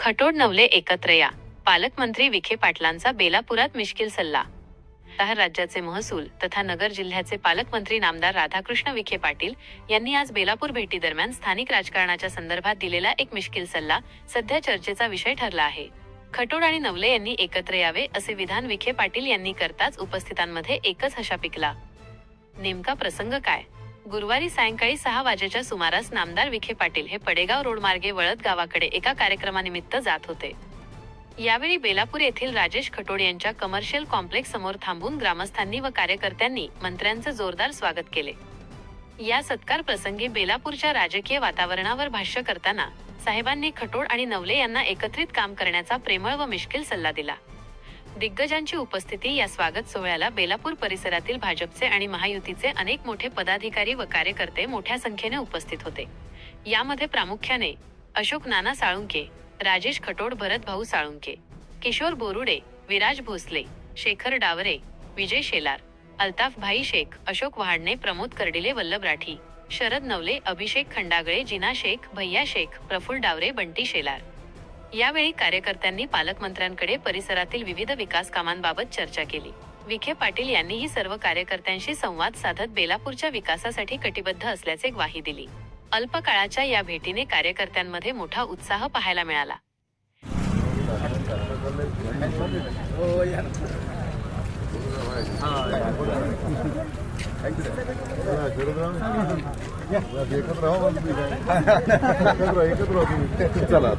खटोड नवले एकत्र या. पालकमंत्री विखे पाटलांचा बेलापुरात मिश्किल सल्ला. राज्याचे महसूल तथा नगर जिल्ह्याचे पालकमंत्री नामदार राधाकृष्ण विखे पाटील यांनी आज बेलापूर भेटी दरम्यान स्थानिक राजकारणाच्या संदर्भात दिलेला एक मिश्किल सल्ला सध्या चर्चेचा विषय ठरला आहे. खटोड आणि नवले यांनी एकत्र यावे असे विधान विखे पाटील यांनी करताच उपस्थितांमध्ये एकच हशा पिकला. नेमका प्रसंग काय? गुरुवारी सायंकाळी सहा वाजेच्या सुमारास नामदार विखे पाटील हे पडेगाव रोड मार्गे वळत गावाकडे एका कार्यक्रमानिमित्त जात होते. यावेळी बेलापूर येथील राजेश खटोड यांच्या कमर्शियल कॉम्प्लेक्स समोर थांबून ग्रामस्थांनी व कार्यकर्त्यांनी मंत्र्यांचं जोरदार स्वागत केले. या सत्कार प्रसंगी बेलापूरच्या राजकीय वातावरणावर भाष्य करताना साहेबांनी खटोड आणि नवले यांना एकत्रित काम करण्याचा प्रेमळ व मिश्किल सल्ला दिला. दिग्गजांची उपस्थिती या स्वागत सोहळ्याला बेलापूर परिसरातील भाजपचे आणि महायुतीचे अनेक मोठे पदाधिकारी व कार्यकर्ते मोठ्या संख्येने उपस्थित होते. यामध्ये प्रामुख्याने अशोक नाना साळुंके राजेश खटोड भरत भाऊ साळुंके किशोर बोरुडे विराज भोसले शेखर डावरे विजय शेलार अल्ताफ भाई शेख अशोक वहाडणे प्रमोद कर्डिले वल्लभ राठी शरद नवले अभिषेक खंडागळे जिना शेख भैया शेख प्रफुल डावरे बंटी शेलार. यावेळी कार्यकर्त्यांनी पालकमंत्र्यांकडे परिसरातील विविध विकास कामांबाबत चर्चा केली. विखे पाटील यांनीही सर्व कार्यकर्त्यांशी संवाद साधत बेलापूरच्या विकासासाठी कटिबद्ध असल्याचे ग्वाही दिली. अल्पकाळाच्या या भेटीने कार्यकर्त्यांमध्ये मोठा उत्साह पाहायला मिळाला. हो, एकत्र राहा एकत्र एकत्र चला